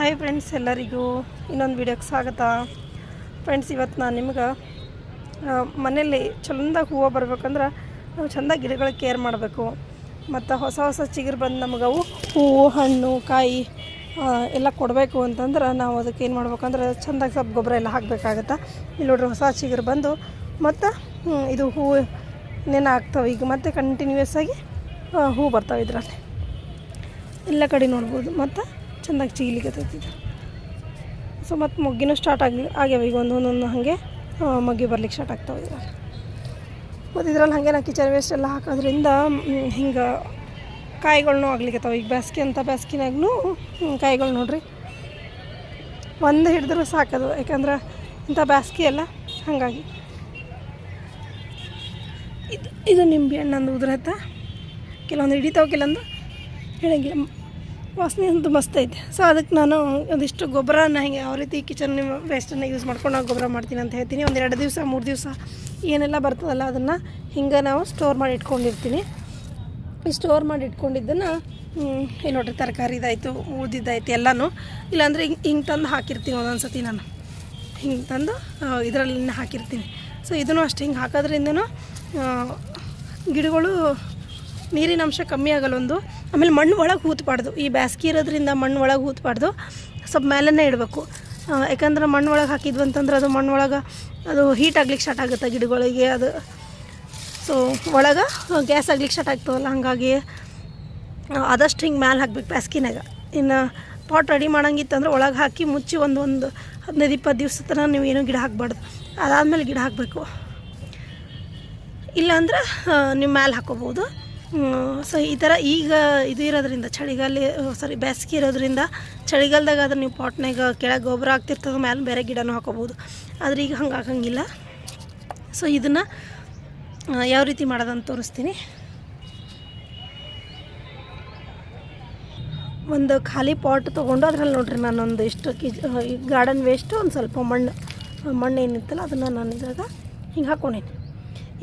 Hi friends ಎಲ್ಲರಿಗೂ ಇನ್ನೊಂದು ವಿಡಿಯೋಕ್ಕೆ ಸ್ವಾಗತ. ಫ್ರೆಂಡ್ಸ್ ಇವತ್ತು ನಾನು ನಿಮ್ಗೆ ಮನೆಯಲ್ಲಿ ಚಂದಾಗಿ ಹೂವು ಬರ್ಬೇಕಂದ್ರೆ ನಾವು ಚಂದ ಗಿಡಗಳ ಕೇರ್ ಮಾಡಬೇಕು. ಮತ್ತು ಹೊಸ ಹೊಸ ಚಿಗುರು ಬಂದು ನಮ್ಗೆ ಅವು ಹೂವು, ಹಣ್ಣು, ಕಾಯಿ ಎಲ್ಲ ಕೊಡಬೇಕು ಅಂತಂದ್ರೆ ನಾವು ಅದಕ್ಕೆ ಏನು ಮಾಡ್ಬೇಕಂದ್ರೆ ಚಂದಾಗಿ ಸ್ವಲ್ಪ ಗೊಬ್ಬರ ಎಲ್ಲ ಹಾಕಬೇಕಾಗತ್ತೆ. ಇಲ್ಲಿ ನೋಡ್ರಿ ಹೊಸ ಚಿಗುರು ಬಂದು, ಮತ್ತು ಇದು ಹೂವು ನೆನ ಆಗ್ತವೆ ಈಗ ಮತ್ತೆ ಕಂಟಿನ್ಯೂಯಸ್ ಆಗಿ ಹೂ ಬರ್ತಾವೆ ಇದರಲ್ಲಿ. ಎಲ್ಲ ಕಡೆ ನೋಡ್ಬೋದು. ಮತ್ತು ಚೆಂದಾಗಿ ಇದು ಸೊ ಮತ್ತು ಮೊಗ್ಗಿನೂ ಸ್ಟಾರ್ಟ್ ಆಗಿ ಆಗ್ಯಾವ ಈಗ ಒಂದು ಒಂದೊಂದು ಹಾಗೆ ಮಗ್ಗಿ ಬರ್ಲಿಕ್ಕೆ ಸ್ಟಾರ್ಟ್ ಆಗ್ತಾವೆ ಇದ್ರಲ್ಲಿ. ಮತ್ತು ಇದ್ರಲ್ಲಿ ಹಾಗೆ ನಾ ಕಿಚನ್ ವೇಸ್ಟ್ ಎಲ್ಲ ಹಾಕೋದ್ರಿಂದ ಹಿಂಗೆ ಕಾಯಿಗಳ್ನು ಆಗ್ಲಿಕ್ಕತ್ತಾವ ಈಗ ಬ್ಯಾಸ್ಕಿ ಅಂತ ಬೇಸ್ಗಿನಾಗೂ ಕಾಯಿಗಳು ನೋಡ್ರಿ, ಒಂದು ಹಿಡಿದ್ರೆ ಸಾಕದು. ಯಾಕಂದ್ರೆ ಇಂಥ ಬ್ಯಾಸ್ಕಿ ಎಲ್ಲ ಹಾಗಾಗಿ. ಇದು ಇದು ನಿಂಬೆ ಹಣ್ಣಂದು ಉದುರತ್ತ ಕೆಲವೊಂದು ಹಿಡಿತಾವೆ, ಕೆಲವೊಂದು ಹೇಳಂಗಿಲ್ಲ ವಾಸನೆ ಅಂತೂ ಮಸ್ತ್ ಐತೆ. ಸೊ ಅದಕ್ಕೆ ನಾನು ಒಂದಿಷ್ಟು ಗೊಬ್ಬರನ ಹಿಂಗೆ ಯಾವ ರೀತಿ ಕಿಚನ್ ವೇಸ್ಟನ್ನು ಯೂಸ್ ಮಾಡ್ಕೊಂಡು ನಾವು ಗೊಬ್ಬರ ಮಾಡ್ತೀನಿ ಅಂತ ಹೇಳ್ತೀನಿ. ಒಂದು ಎರಡು ದಿವಸ, ಮೂರು ದಿವಸ ಏನೆಲ್ಲ ಬರ್ತದಲ್ಲ ಅದನ್ನು ಹಿಂಗೆ ನಾವು ಸ್ಟೋರ್ ಮಾಡಿ ಇಟ್ಕೊಂಡಿರ್ತೀನಿ. ಸ್ಟೋರ್ ಮಾಡಿ ಇಟ್ಕೊಂಡಿದ್ದನ್ನು ಏನು ನೋಡ್ರಿ, ತರಕಾರಿ ಇದಾಯಿತು ಉಳ್ದಿದ್ದಾಯ್ತು ಎಲ್ಲನೂ. ಇಲ್ಲಾಂದರೆ ಹಿಂಗೆ ಹಿಂಗೆ ತಂದು ಹಾಕಿರ್ತೀನಿ ಒಂದೊಂದು ಸತಿ ನಾನು. ಹಿಂಗೆ ತಂದು ಇದರಲ್ಲಿ ಹಾಕಿರ್ತೀನಿ. ಸೊ ಇದನ್ನು ಅಷ್ಟು ಹಿಂಗೆ ಹಾಕೋದ್ರಿಂದನೂ ಗಿಡಗಳು ನೀರಿನ ಅಂಶ ಕಮ್ಮಿ ಆಗಲ್ಲ ಒಂದು ಆಮೇಲೆ ಮಣ್ಣು ಒಳಗೆ ಹೂತ್ಬಾರ್ದು. ಈ ಬ್ಯಾಸ್ಗೆ ಇರೋದ್ರಿಂದ ಮಣ್ಣು ಒಳಗೆ ಹೂತ್ಬಾರ್ದು. ಸ್ವಲ್ಪ ಮೇಲೇ ಇಡಬೇಕು. ಯಾಕಂದ್ರೆ ಮಣ್ಣು ಒಳಗೆ ಹಾಕಿದ್ವಿ ಅಂತಂದ್ರೆ ಅದು ಮಣ್ಣು ಒಳಗೆ ಅದು ಹೀಟ್ ಆಗ್ಲಿಕ್ಕೆ ಸ್ಟಾರ್ಟ್ ಆಗುತ್ತೆ ಗಿಡಗಳಿಗೆ, ಅದು. ಸೊ ಒಳಗೆ ಗ್ಯಾಸ್ ಆಗ್ಲಿಕ್ಕೆ ಸ್ಟಾರ್ಟ್ ಆಗ್ತವಲ್ಲ ಹಾಗಾಗಿ ಆದಷ್ಟು ಹಿಂಗೆ ಮ್ಯಾಲೆ ಹಾಕ್ಬೇಕು ಬ್ಯಾಸ್ಗಿನಾಗ. ಇನ್ನು ಪಾಟ್ ರೆಡಿ ಮಾಡಂಗಿತ್ತಂದ್ರೆ ಒಳಗೆ ಹಾಕಿ ಮುಚ್ಚಿ ಒಂದು ಒಂದು ಹದಿನೈದು, ಇಪ್ಪತ್ತು ದಿವಸ ತನಕ ನೀವು ಏನೂ ಗಿಡ ಹಾಕ್ಬಾರ್ದು. ಅದಾದಮೇಲೆ ಗಿಡ ಹಾಕಬೇಕು. ಇಲ್ಲಾಂದ್ರೆ ನೀವು ಮ್ಯಾಲೆ ಹಾಕೋಬೋದು. ಸೊ ಈ ಥರ ಈಗ ಇದು ಇರೋದ್ರಿಂದ, ಚಳಿಗಾಲ ಸಾರಿ ಬೇಸಿಗೆ ಇರೋದ್ರಿಂದ ಚಳಿಗಾಲದಾಗ ಅದನ್ನು ನೀವು ಪಾಟ್ನಾಗ ಕೆಳಗೆ ಗೊಬ್ಬರ ಆಗ್ತಿರ್ತದ ಮೇಲೆ ಬೇರೆ ಗಿಡನೂ ಹಾಕೋಬೋದು. ಆದರೆ ಈಗ ಹಂಗೆ ಹಾಕಂಗಿಲ್ಲ ಸೊ ಇದನ್ನು ಯಾವ ರೀತಿ ಮಾಡೋದಂತ ತೋರಿಸ್ತೀನಿ. ಒಂದು ಖಾಲಿ ಪಾಟ್ ತೊಗೊಂಡು ಅದರಲ್ಲಿ ನೋಡ್ರಿ ನಾನೊಂದು ಇಷ್ಟು ಕಿ ಗಾರ್ಡನ್ ವೇಸ್ಟು ಒಂದು ಸ್ವಲ್ಪ ಮಣ್ಣು ಮಣ್ಣು ಏನಿತ್ತಲ್ಲ ಅದನ್ನು ನಾನು ಇದ್ರಾಗ ಹಿಂಗೆ ಹಾಕೊಂಡೀನಿ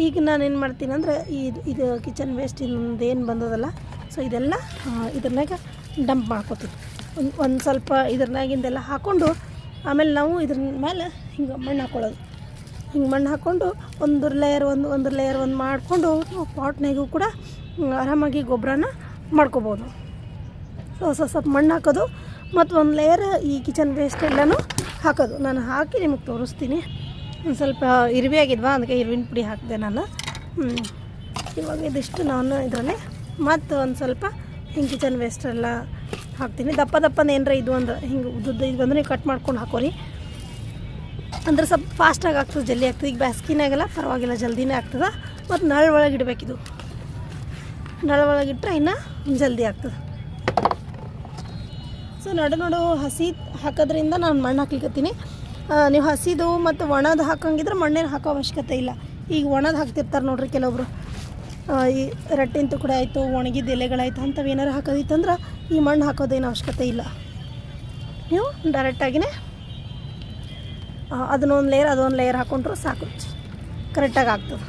ಈಗ ನಾನು ಏನು ಮಾಡ್ತೀನಿ ಅಂದರೆ ಇದು ಇದು ಕಿಚನ್ ವೇಸ್ಟ್ ಇನ್ನೊಂದು ಏನು ಬಂದದಲ್ಲ ಸೊ ಇದೆಲ್ಲ ಇದ್ರನ್ಯಾಗ ಡಂಪ್ ಮಾಡ್ಕೋತೀನಿ. ಒಂದು ಒಂದು ಸ್ವಲ್ಪ ಇದ್ರನ್ಯಾಗಿಂದೆಲ್ಲ ಹಾಕ್ಕೊಂಡು ಆಮೇಲೆ ನಾವು ಇದ್ರ ಮೇಲೆ ಹಿಂಗೆ ಮಣ್ಣು ಹಾಕ್ಕೊಳ್ಳೋದು ಹಿಂಗೆ ಮಣ್ಣು ಹಾಕ್ಕೊಂಡು ಒಂದು ಲೇಯರ್ ಒಂದು ಒಂದು ಲೇಯರ್ ಒಂದು ಮಾಡಿಕೊಂಡು ಪಾಟ್ನಾಗೂ ಕೂಡ ಆರಾಮಾಗಿ ಗೊಬ್ಬರನ ಮಾಡ್ಕೋಬೋದು. ಸೊ ಸ್ವಲ್ಪ ಸ್ವಲ್ಪ ಮಣ್ಣು ಹಾಕೋದು ಮತ್ತು ಒಂದು ಲೇಯರ್ ಈ ಕಿಚನ್ ವೇಸ್ಟ್ ಎಲ್ಲನೂ ಹಾಕೋದು. ನಾನು ಹಾಕಿ ನಿಮಗೆ ತೋರಿಸ್ತೀನಿ. ಒಂದು ಸ್ವಲ್ಪ ಇರುವೆ ಆಗಿದ್ವಾ, ಅದಕ್ಕೆ ಇರುವಿನ ಪುಡಿ ಹಾಕಿದೆ ನಾನು. ಇವಾಗ ಇದಿಷ್ಟು ನಾನು ಇದರಲ್ಲಿ. ಮತ್ತು ಒಂದು ಸ್ವಲ್ಪ ಹಿಂಗೆ ಕಿಚನ್ ವೇಸ್ಟ್ ಎಲ್ಲ ಹಾಕ್ತೀನಿ. ದಪ್ಪ ದಪ್ಪನ ಏನರ ಇದು ಅಂದ್ರೆ ಹಿಂಗೆ ಉದ್ದುದ್ದು ಇದು ಬಂದರೆ ಕಟ್ ಮಾಡ್ಕೊಂಡು ಹಾಕೋರಿ. ಅಂದ್ರೆ ಸ್ವಲ್ಪ ಫಾಸ್ಟಾಗಿ ಆಗ್ತದೆ, ಜಲ್ದಿ ಆಗ್ತದೆ. ಈಗ ಬ್ಯಾಸ್ಗಿನಾಗೆಲ್ಲ ಪರವಾಗಿಲ್ಲ, ಜಲ್ದಿನೇ ಆಗ್ತದೆ. ಮತ್ತು ನಳ ಒಳಗೆ ಇಡಬೇಕಿದು. ನಳ ಒಳಗೆ ಇಟ್ಟರೆ ಇನ್ನೂ ಜಲ್ದಿ ಆಗ್ತದೆ. ಸೊ ನಡು ನಡು ಹಸಿ ಹಾಕೋದ್ರಿಂದ ನಾನು ಮಣ್ಣು ಹಾಕ್ಲಿಕತ್ತೀನಿ. ನೀವು ಹಸಿದು ಮತ್ತು ಒಣದು ಹಾಕಂಗಿದ್ರೆ ಮಣ್ಣೇನು ಹಾಕೋ ಅವಶ್ಯಕತೆ ಇಲ್ಲ. ಈಗ ಒಣದು ಹಾಕ್ತಿರ್ತಾರೆ ನೋಡ್ರಿ ಕೆಲವೊಬ್ರು ಈ ರಟ್ಟಿನ ತುಕಡೆ ಆಯಿತು, ಒಣಗಿದ ಎಲೆಗಳಾಯ್ತು, ಅಂಥವು ಏನಾರು ಹಾಕೋದಿತ್ತಂದ್ರೆ ಈ ಮಣ್ಣು ಹಾಕೋದೇನು ಅವಶ್ಯಕತೆ ಇಲ್ಲ. ನೀವು ಡೈರೆಕ್ಟಾಗಿನೇ ಅದನ್ನೊಂದು ಲೇಯರ್ ಅದೊಂದು ಲೇಯರ್ ಹಾಕೊಂಡ್ರು ಸಾಕು. ಕರೆಕ್ಟಾಗಿ ಆಗ್ತದೆ.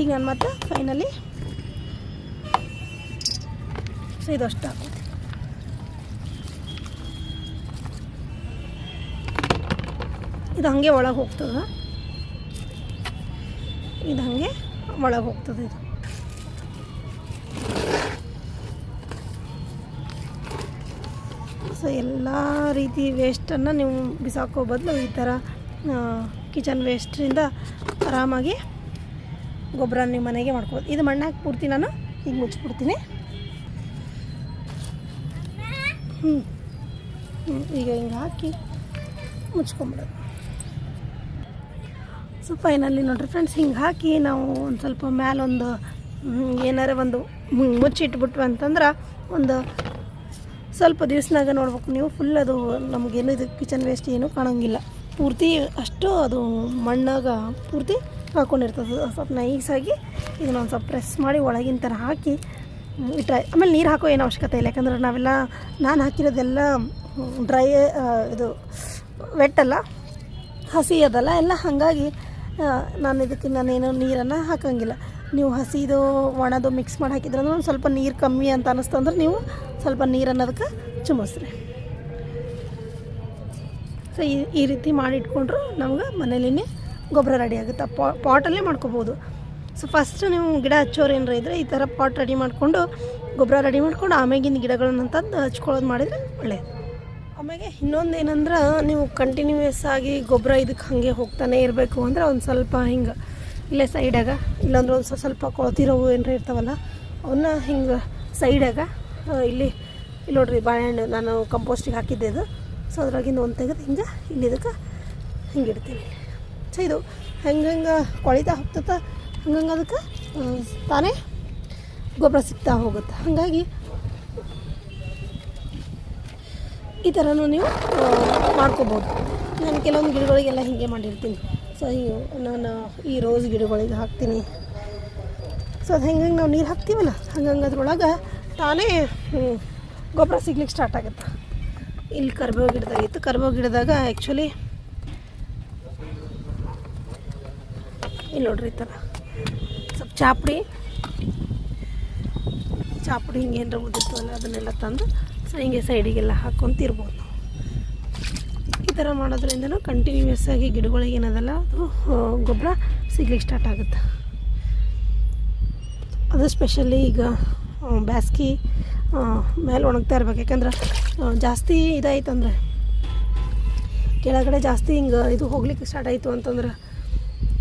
ಈಗ ನಾನು ಮತ್ತೆ ಫೈನಲಿ ಸೊ ಇದಷ್ಟು ಹಾಕೋದು ಇದು ಹಾಗೆ ಒಳಗೆ ಹೋಗ್ತದೆ. ಇದು ಹಾಗೆ ಒಳಗೆ ಹೋಗ್ತದೆ ಇದು. ಸೊ ಎಲ್ಲ ರೀತಿ ವೇಸ್ಟನ್ನು ನೀವು ಬಿಸಾಕೋ ಬದಲು ಈ ಥರ ಕಿಚನ್ ವೇಸ್ಟ್ರಿಂದ ಆರಾಮಾಗಿ ಗೊಬ್ಬರ ನಿಮ್ಮ ಮನೆಗೆ ಮಾಡ್ಕೋಬೋದು. ಇದು ಮಣ್ಣಾಕಿ ಪೂರ್ತಿ ನಾನು. ಈಗ ಮುಚ್ಚಿಬಿಡ್ತೀನಿ. ಹ್ಞೂ ಹ್ಞೂ ಈಗ ಹಿಂಗೆ ಹಾಕಿ ಮುಚ್ಕೊಂಬಿಡೋದು. ಸೊ ಫೈನಲಿ ನೋಡ್ರಿ ಫ್ರೆಂಡ್ಸ್ ಹಿಂಗೆ ಹಾಕಿ ನಾವು ಒಂದು ಸ್ವಲ್ಪ ಮ್ಯಾಲೊಂದು ಏನಾರ ಒಂದು ಮುಚ್ಚಿಟ್ಬಿಟ್ವಿ ಅಂತಂದ್ರೆ ಒಂದು ಸ್ವಲ್ಪ ದಿವ್ಸನಾಗ ನೋಡ್ಬೇಕು ನೀವು. ಫುಲ್ ಅದು ನಮಗೇನು ಇದು ಕಿಚನ್ ವೇಸ್ಟ್ ಏನೂ ಕಾಣೋಂಗಿಲ್ಲ. ಪೂರ್ತಿ ಅಷ್ಟು ಅದು ಮಣ್ಣಾಗ ಪೂರ್ತಿ ಹಾಕೊಂಡಿರ್ತದೆ. ಸ್ವಲ್ಪ ನೈಸಾಗಿ ಇದನ್ನ ಒಂದು ಸ್ವಲ್ಪ ಪ್ರೆಸ್ ಮಾಡಿ ಒಳಗಿನ ಥರ ಹಾಕಿ ಡ್ರೈ ಆಮೇಲೆ ನೀರು ಹಾಕೋ ಏನು ಅವಶ್ಯಕತೆ ಇಲ್ಲ. ಯಾಕಂದ್ರೆ ನಾವೆಲ್ಲ, ನಾನು ಹಾಕಿರೋದೆಲ್ಲ ಡ್ರೈ ಇದು ವೆಟ್ಟಲ್ಲ ಹಸಿ ಅದಲ್ಲ, ಎಲ್ಲ ಹಾಗಾಗಿ ನಾನು ಇದಕ್ಕೆ ನಾನೇನು ನೀರನ್ನು ಹಾಕಂಗಿಲ್ಲ. ನೀವು ಹಸಿದು ಒಣದು ಮಿಕ್ಸ್ ಮಾಡಿ ಹಾಕಿದ್ರೆ ಒಂದು ಸ್ವಲ್ಪ ನೀರು ಕಮ್ಮಿ ಅಂತ ಅನ್ನಿಸ್ತಂದ್ರೆ ನೀವು ಸ್ವಲ್ಪ ನೀರನ್ನು ಅದಕ್ಕೆ ಚುಮಸ್ರಿ ಸೊ ಈ ಈ ರೀತಿ ಮಾಡಿಟ್ಕೊಂಡ್ರು ನಮ್ಗೆ ಮನೇಲಿನೇ ಗೊಬ್ಬರ ರೆಡಿ ಆಗುತ್ತೆ. ಪಾ ಪಾಟಲ್ಲೇ ಮಾಡ್ಕೋಬೋದು. ಸೊ ಫಸ್ಟ್ ನೀವು ಗಿಡ ಹಚ್ಚೋರು ಏನಾರ ಇದ್ದರೆ ಈ ಥರ ಪಾಟ್ ರೆಡಿ ಮಾಡಿಕೊಂಡು ಗೊಬ್ಬರ ರೆಡಿ ಮಾಡ್ಕೊಂಡು ಆಮ್ಯಾಗಿನ ಗಿಡಗಳನ್ನ ತಂದು ಹಚ್ಕೊಳ್ಳೋದು ಮಾಡಿದರೆ ಒಳ್ಳೆಯದು ಆಮೇಲೆ ಇನ್ನೊಂದು ಏನಂದ್ರೆ, ನೀವು ಕಂಟಿನ್ಯೂಯಸ್ ಆಗಿ ಗೊಬ್ಬರ ಇದಕ್ಕೆ ಹಾಗೆ ಹೋಗ್ತಾನೆ ಇರಬೇಕು ಅಂದ್ರೆ ಒಂದು ಸ್ವಲ್ಪ ಹಿಂಗೆ, ಇಲ್ಲೇ ಸೈಡಾಗ ಇಲ್ಲಾಂದ್ರೆ ಒಂದು ಸ್ವಲ್ಪ ಸ್ವಲ್ಪ ಕೊಳ್ತಿರೋವು ಏನರ ಇರ್ತಾವಲ್ಲ ಅವನ್ನ ಹಿಂಗೆ ಸೈಡಾಗ ಇಲ್ಲಿ ಇಲ್ಲಿ ನೋಡ್ರಿ ಬಾಳೆಹಣ್ಣು ನಾನು ಕಂಪೋಸ್ಟಿಗೆ ಹಾಕಿದ್ದೆ ಇದು. ಸೊ ಅದ್ರಾಗಿಂದ ಒಂದು ತೆಗೆದು ಹಿಂಗೆ, ಇಲ್ಲಿ ಇದಕ್ಕೆ ಹಿಂಗೆ ಇಡ್ತೀನಿ. ಸೊ ಇದು ಹೆಂಗೆ ಹೆಂಗೆ ಕೊಳಿತಾ ಹೋಗ್ತದ ಹಂಗಂಗೆ ಅದಕ್ಕೆ ತಾನೇ ಗೊಬ್ಬರ ಸಿಗ್ತಾ ಹೋಗುತ್ತೆ. ಹಾಗಾಗಿ ಈ ಥರನೂ ನೀವು ಮಾಡ್ಕೋಬೋದು. ನಾನು ಕೆಲವೊಂದು ಗಿಡಗಳಿಗೆಲ್ಲ ಹೀಗೆ ಮಾಡಿರ್ತೀನಿ. ಸೊ ನಾನು ಈ ರೋಸ್ ಗಿಡಗಳಿಗೆ ಹಾಕ್ತೀನಿ. ಸೊ, ಅದು ಹೆಂಗೆ ನಾವು ನೀರು ಹಾಕ್ತೀವಲ್ಲ ಹಂಗಂಗೆ ಅದ್ರೊಳಗೆ ತಾನೇ ಗೊಬ್ಬರ ಸಿಗ್ಲಿಕ್ಕೆ ಸ್ಟಾರ್ಟ್ ಆಗುತ್ತೆ. ಇಲ್ಲಿ ಕರ್ಬೇವು ಗಿಡದಾಗ ಇತ್ತು. ಕರ್ಬೇವು ಗಿಡದಾಗ ಆ್ಯಕ್ಚುಲಿ ಇಲ್ಲಿ ನೋಡ್ರಿ ಈ ಥರ. ಸ್ವಲ್ಪ ಚಾಪುಡಿ ಚಾಪುಡಿ ಹಿಂಗೆ ಏನಾರ ಅಲ್ಲ, ಅದನ್ನೆಲ್ಲ ತಂದು ಸೊ ಹಿಂಗೆ ಸೈಡಿಗೆಲ್ಲ ಹಾಕ್ಕೊಂತಿರ್ಬೋದು ನಾವು. ಈ ಥರ ಮಾಡೋದ್ರಿಂದನೂ ಕಂಟಿನ್ಯೂಯಸ್ ಆಗಿ ಗಿಡಗಳಿಗೆ ಏನದಲ್ಲ, ಅದು ಗೊಬ್ಬರ ಸಿಗ್ಲಿಕ್ಕೆ ಸ್ಟಾರ್ಟ್ ಆಗುತ್ತೆ. ಅದು ಸ್ಪೆಷಲಿ ಈಗ ಬ್ಯಾಸ್ಗೆ ಮೇಲೆ ಒಣಗ್ತಾ ಇರ್ಬೇಕು. ಯಾಕಂದ್ರೆ ಜಾಸ್ತಿ ಇದಾಯ್ತಂದ್ರೆ ಕೆಳಗಡೆ ಜಾಸ್ತಿ ಹಿಂಗೆ ಇದು ಹೋಗ್ಲಿಕ್ಕೆ ಸ್ಟಾರ್ಟ್ ಆಯಿತು ಅಂತಂದ್ರೆ,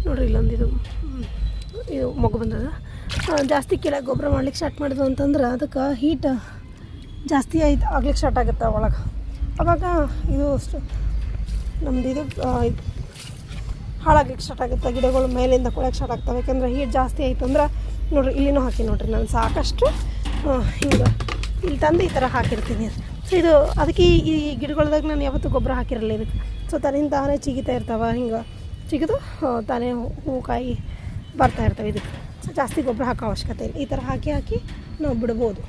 ನೋಡ್ರಿ ಇಲ್ಲೊಂದು ಇದು ಇದು ಮಗು ಬಂದದ. ಜಾಸ್ತಿ ಕೆಳಗೆ ಗೊಬ್ಬರ ಮಾಡ್ಲಿಕ್ಕೆ ಸ್ಟಾರ್ಟ್ ಮಾಡಿದ್ವು ಅಂತಂದ್ರೆ, ಅದಕ್ಕೆ ಹೀಟ್ ಜಾಸ್ತಿ ಆಯ್ತು ಆಗ್ಲಿಕ್ಕೆ ಸ್ಟಾರ್ಟ್ ಆಗುತ್ತೆ ಒಳಗೆ. ಅವಾಗ ಇದು ನಮ್ದು ಇದು ಹಾಳಾಗ್ಲಿಕ್ಕೆ ಸ್ಟಾರ್ಟ್ ಆಗುತ್ತೆ, ಗಿಡಗಳು ಮೇಲಿಂದ ಕೊಳಕ್ಕೆ ಸ್ಟಾರ್ಟ್ ಆಗ್ತವೆ. ಯಾಕಂದ್ರೆ ಹೀಟ್ ಜಾಸ್ತಿ ಆಯ್ತು ಅಂದ್ರೆ ನೋಡ್ರಿ ಇಲ್ಲಿನೂ ಹಾಕಿ ನೋಡ್ರಿ ನಾನು. ಸಾಕಷ್ಟು ಹಿಂಗೆ ಇಲ್ಲಿ ತಂದು ಈ ಥರ ಹಾಕಿರ್ತೀನಿ. ಸೊ ಇದು ಅದಕ್ಕೆ ಈ- ಗಿಡಗಳ್ದಾಗ ನಾನು ಯಾವತ್ತೂ ಗೊಬ್ಬರ ಹಾಕಿರಲಿಲ್ಲ ಇದಕ್ಕೆ ಸೊ ತನ್ನಿಂದ ತಾನೇ ಚಿಗಿತಾ ಇರ್ತಾವೆ, ಹಿಂಗೆ ಚಿಗಿದು ತಾನೇ ಹೂವು ಕಾಯಿ ಬರ್ತಾ ಇರ್ತವೆ ಇದಕ್ಕೆ ಸೊ ಜಾಸ್ತಿ ಗೊಬ್ಬರ ಹಾಕೋ ಅವಶ್ಯಕತೆ ಇಲ್ಲ. ಈ ಥರ ಹಾಕಿ ಹಾಕಿ ನಾವು ಬಿಡ್ಬೋದು.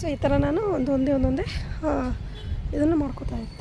ಸೊ ಈ ಥರ ನಾನು ಒಂದೊಂದೇ ಒಂದೊಂದೇ ಇದನ್ನು ಮಾಡ್ಕೋತಾ ಇರ್ತೀನಿ